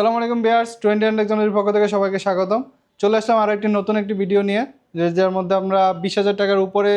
আসসালামু আলাইকুম বিয়ার্স twenty hundred টেকনোলজির পক্ষ থেকে সবাইকে স্বাগতম। চলে আসলাম আরও একটি নতুন একটি ভিডিও নিয়ে, যে যার মধ্যে আমরা বিশ হাজার টাকার উপরে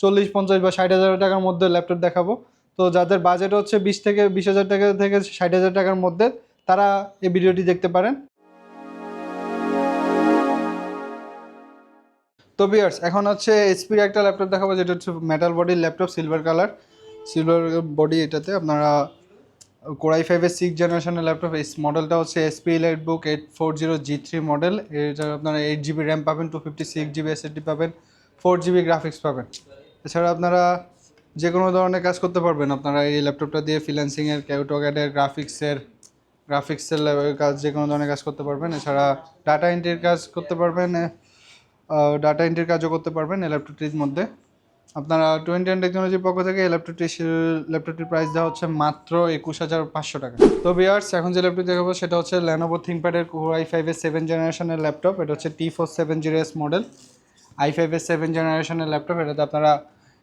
চল্লিশ, পঞ্চাশ বা ষাট হাজার টাকার মধ্যে ল্যাপটপ দেখাবো। তো যাদের বাজেট হচ্ছে বিশ থেকে, বিশ হাজার টাকা থেকে ষাট হাজার টাকার মধ্যে, তারা এই ভিডিওটি দেখতে পারেন। তো বিয়ার্স এখন হচ্ছে এসপির একটা ল্যাপটপ দেখাবো, যেটা হচ্ছে মেটাল বডির laptop silver colour silver body এটাতে আপনারা কোরাই ফাইভের সিক্স জেনারেশনের ল্যাপটপ এই মডেলটা হচ্ছে HP EliteBook eight four zero G three model এটা আপনারা এইট জিবি র্যাম পাবেন two fifty six GB SSD পাবেন ফোর জিবি গ্রাফিক্স পাবেন। এছাড়া আপনারা যে কোনো ধরনের কাজ করতে পারবেন। আপনারা এই ল্যাপটপটা দিয়ে ফ্রিল্যান্সিংয়ের ক্যাউটোগ্যাডের গ্রাফিক্সের গ্রাফিক্সের কাজ যে কোনো ধরনের কাজ করতে পারবেন। এছাড়া ডাটা এন্ট্রির কাজ করতে পারবেন ডাটা এন্ট্রির কাজও করতে পারবেন এই ল্যাপটপটির মধ্যে। আপনারা টোয়েন্টি অ্যান্ড টেকনোলজির পক্ষ থেকে এই ল্যাপটপটি ল্যাপটপটির প্রাইস দেওয়া হচ্ছে মাত্র একুশ হাজার পাঁচশো টাকা। তো বিয়ার্স এখন যে ল্যাপটপ দেখাবো সেটা হচ্ছে ল্যানোভো থিঙ্কপ্যাডের আই ফাইভের সেভেন জেনারেশনের ল্যাপটপ এটা হচ্ছে T four seven zero S model i five ফাইভের সেভেন জেনারেশনের ল্যাপটপ এটাতে আপনারা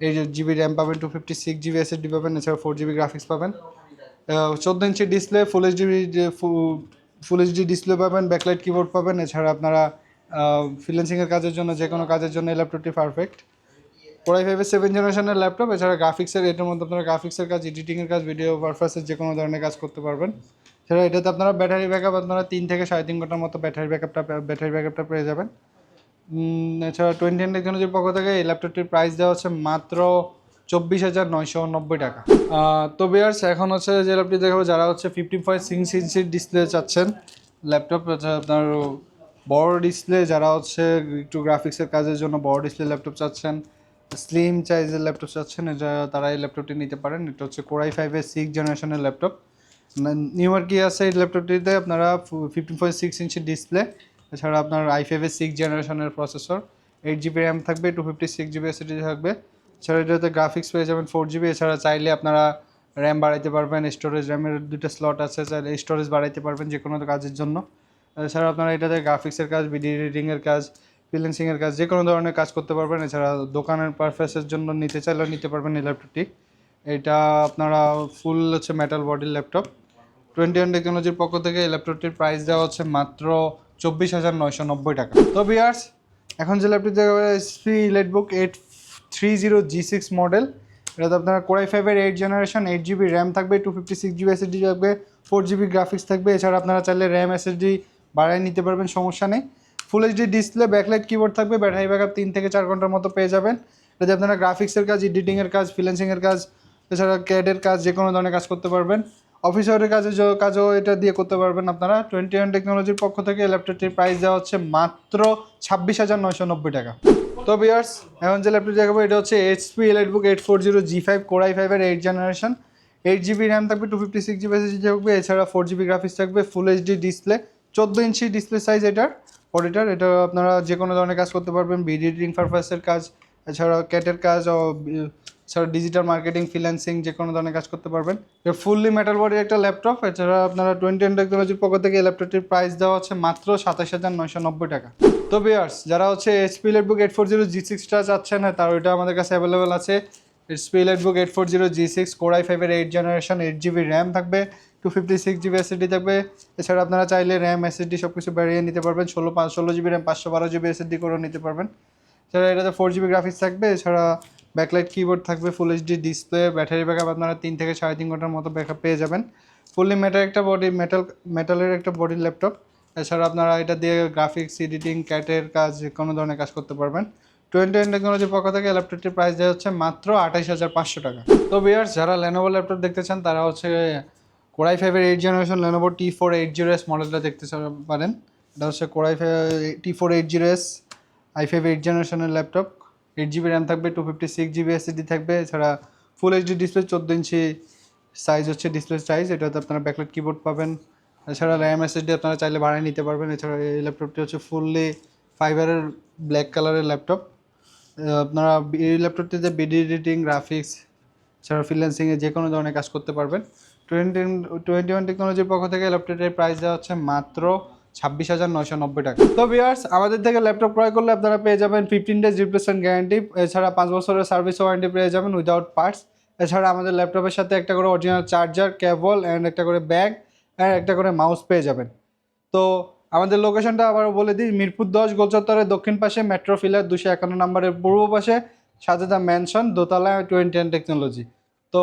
এই যে জিবি র্যাম পাবেন two fifty six GB S SSD পাবেন এছাড়া ফোর জিবি গ্রাফিক্স পাবেন। চোদ্দ ইঞ্চি display full HD full HD display পাবেন ব্যাকলাইট কিবোর্ড পাবেন। এছাড়া আপনারা ফ্রিল্যান্সিংয়ের কাজের জন্য যে কোনো কাজের জন্য এই ল্যাপটপটি পারফেক্ট কোরাই ফাইভের সেভেন জেনারেশনের ল্যাপটপ এছাড়া গ্রাফিক্সের এটার মধ্যে আপনারা গ্রাফিক্সের কাজ এডিটিংয়ের কাজ ভিডিও পারপাসের যে কোনো ধরনের কাজ করতে পারবেন। এছাড়া এটাতে আপনারা ব্যাটারি ব্যাকআপ আপনারা তিন থেকে সাড়ে তিন ঘণ্টার মতো ব্যাটারি ব্যাকআপটা ব্যাটারি ব্যাকআপটা পেয়ে যাবেন। এছাড়া টোয়েন্টি হান্ড টেকনোলজির পক্ষ থেকে এই ল্যাপটপটির প্রাইস দেওয়া হচ্ছে মাত্র চব্বিশ হাজার নয়শো নব্বই টাকা। তো বিয়ার্স এখন হচ্ছে যে ল্যাপটপ দেখাবো, যারা হচ্ছে ফিফটিন পয়েন্ট সিক্স ইঞ্চির ডিসপ্লে চাচ্ছেন ল্যাপটপ আপনার বড় ডিসপ্লে যারা হচ্ছে একটু গ্রাফিক্সের কাজের জন্য বড় ডিসপ্লে ল্যাপটপ চাচ্ছেন স্লিম সাইজের ল্যাপটপ চাচ্ছেন তারা এই ল্যাপটপটি নিতে পারেন। এটা হচ্ছে কোরাই ফাইভের সিক্স জেনারেশনের ল্যাপটপ নিউ নিউমার কি আছে এই ল্যাপটপটিতে আপনারা ফিফটিন পয়েন্ট সিক্স ইঞ্চি ডিসপ্লে এছাড়া আপনার আই ফাইভের সিক্স জেনারেশনের প্রসেসর এইট জিবি র্যাম থাকবে two fifty six GB SSD থাকবে। এছাড়া এটাতে গ্রাফিক্স পেয়ে যাবেন ফোর জিবি এছাড়া চাইলে আপনারা র্যাম বাড়াইতে পারবেন স্টোরেজ র্যামের দুটো স্লট আছে, চাইলে স্টোরেজ বাড়াইতে পারবেন যে কোনো কাজের জন্য। এছাড়া আপনারা এটাতে গ্রাফিক্সের কাজ ভিডিও এডিটিংয়ের কাজ ফ্রিল্যান্সিংয়ের কাজ, যে কোনো ধরনের কাজ করতে পারবেন। এছাড়া দোকানের পারফেসের জন্য নিতে চাইলেও নিতে পারবেন এই ল্যাপটপটি এটা আপনারা ফুল হচ্ছে মেটাল বডির ল্যাপটপ টোয়েন্টি ওয়ান টেকনোলজির পক্ষ থেকে এই ল্যাপটপটির প্রাইস দেওয়া হচ্ছে মাত্র চব্বিশ হাজার নয়শো নব্বই টাকা। তো বিয়ার্স এখন যে ল্যাপটপ দেখা HP EliteBook eight three zero G six model এটাতে আপনারা কোরাই ফাইভের eight generation eight GB RAM থাকবে two fifty six GB SSD থাকবে ফোর জিবি গ্রাফিক্স থাকবে। এছাড়া আপনারা চাইলে র্যাম এসএসডি বাড়ায় নিতে পারবেন, সমস্যা নেই। Full HD display backlight keyboard থাকবে ব্যাটারি ব্যাকআপ তিন থেকে চার ঘণ্টার মতো পেয়ে যাবেন। এটাতে আপনারা গ্রাফিক্সের কাজ এডিটিংয়ের কাজ ফ্রিল্যান্সিংয়ের কাজ, এছাড়া ক্যাডের কাজ, যে কোনো ধরনের কাজ করতে পারবেন। অফিসারের কাজে কাজও এটা দিয়ে করতে পারবেন আপনারা। টোয়েন্টি ওয়ান টেকনোলজির পক্ষ থেকে ল্যাপটপটির প্রাইস দেওয়া হচ্ছে মাত্র ছাব্বিশ হাজার নয়শো নব্বই টাকা। তো বিয়ার্স এখন যে ল্যাপটপ দেখাবো, এটা হচ্ছে HP EliteBook eight four zero G five core i ফাইভের eight generation eight GB RAM থাকবে two fifty six GB SSD থাকবে, এছাড়া ফোর জিবি গ্রাফিক্স থাকবে ফুল এইচডি ডিসপ্লে চোদ্দ ইঞ্চি ডিসপ্লে সাইজ এটার। বডিটার এটা আপনারা যে কোনো ধরনের কাজ করতে পারবেন ভিডিও এডিটিং পারপাসের কাজ, এছাড়া ক্যাটের কাজ ও, এছাড়া ডিজিটাল মার্কেটিং ফ্রিল্যান্সিং যে কোনো ধরনের কাজ করতে পারবেন। এটা ফুললি মেটাল বডির একটা ল্যাপটপ এছাড়া আপনারা টোয়েন্টি এন টেকনোলজির পক্ষ থেকে এই ল্যাপটপটির প্রাইস দেওয়া হচ্ছে মাত্র সাতাশ হাজার নয়শো নব্বই টাকা। তো বিয়ার্স যারা হচ্ছে HP EliteBook eight four zero G সিক্সটা চাচ্ছেন হ্যাঁ তার ওইটা আমাদের কাছে অ্যাভেলেবেল আছে। HP EliteBook eight four zero G six core i ফাইভের eight generation eight GB RAM থাকবে। Two fifty six GB SSD থাকবে। এছাড়া আপনারা চাইলে র্যাম এসএসডি সব কিছু বাড়িয়ে নিতে পারবেন। ষোলো, পাঁচ, ষোলো জিবি র্যাম পাঁচশো, বারো জিবি এসএসডি করেও নিতে পারবেন। এছাড়া এটাতে ফোর জিবি গ্রাফিক্স থাকবে। এছাড়া ব্যাকলাইট কিবোর্ড থাকবে full HD display battery backup আপনারা তিন থেকে সাড়ে তিন ঘণ্টার মতো ব্যাকআপ পেয়ে যাবেন। ফুললি মেটাল একটা বডি মেটাল মেটালের একটা বডি ল্যাপটপ এছাড়া আপনারা এটা দিয়ে গ্রাফিক্স এডিটিং ক্যাটের কাজ, যে কোনো ধরনের কাজ করতে পারবেন। টোয়েন্টি ওয়ান টেকনোলজির পক্ষ থেকে ল্যাপটপটির প্রাইস দেওয়া হচ্ছে মাত্র আঠাইশ হাজার পাঁচশো টাকা। তো বিয়ার্স যারা লেনোভো ল্যাপটপ দেখতে চান, তারা হচ্ছে কোরাই ফাইভের eight generation Lenovo T four eight zero S মডেলটা দেখতে পারেন। এটা হচ্ছে core i five T four eight zero S i five eight জেনারেশনের ল্যাপটপ এইট জিবি র্যাম থাকবে two fifty six GB SSD থাকবে। এছাড়া ফুল এইচডি ডিসপ্লে চোদ্দ ইঞ্চি সাইজ হচ্ছে ডিসপ্লে সাইজ এটাতে আপনারা ব্যাকলাইট কিবোর্ড পাবেন। এছাড়া র্যাম এসএসডি আপনারা চাইলে বাড়ায় নিতে পারবেন। এছাড়া এই ল্যাপটপটি হচ্ছে ফুললি ফাইবারের ব্ল্যাক কালারের ল্যাপটপ আপনারা এই ল্যাপটপটিতে ভিডিও এডিটিং গ্রাফিক্স এছাড়া ফ্রিল্যান্সিংয়ে যে কোনো ধরনের কাজ করতে পারবেন। টোয়েন্টি টোয়েন্টি ওয়ান টেকনোলজির পক্ষ থেকে ল্যাপটপটির প্রাইস দেওয়া হচ্ছে মাত্র ছাব্বিশ হাজার নয়শো নব্বই টাকা। তো বিয়ার্স আমাদের থেকে ল্যাপটপ ক্রয় করলে আপনারা পেয়ে যাবেন ফিফটিন ডেজ রিপ্লেসমেন্ট গ্যারান্টি এছাড়া পাঁচ বছরের সার্ভিস ওয়ারেন্টি পেয়ে যাবেন উইদাউট পার্টস এছাড়া আমাদের ল্যাপটপের সাথে একটা করে অরিজিনাল চার্জার কেবল অ্যান্ড একটা করে ব্যাগ অ্যান্ড একটা করে মাউস পেয়ে যাবেন। তো আমাদের লোকেশনটা আবার বলে দিই, মিরপুর দশ গোলচত্বরের দক্ষিণ পাশে মেট্রো ফিলার দুশো একান্ন নম্বরের পূর্ব পাশে, সাজেদা ম্যানশন দোতলা টোয়েন্টি টেকনোলজি তো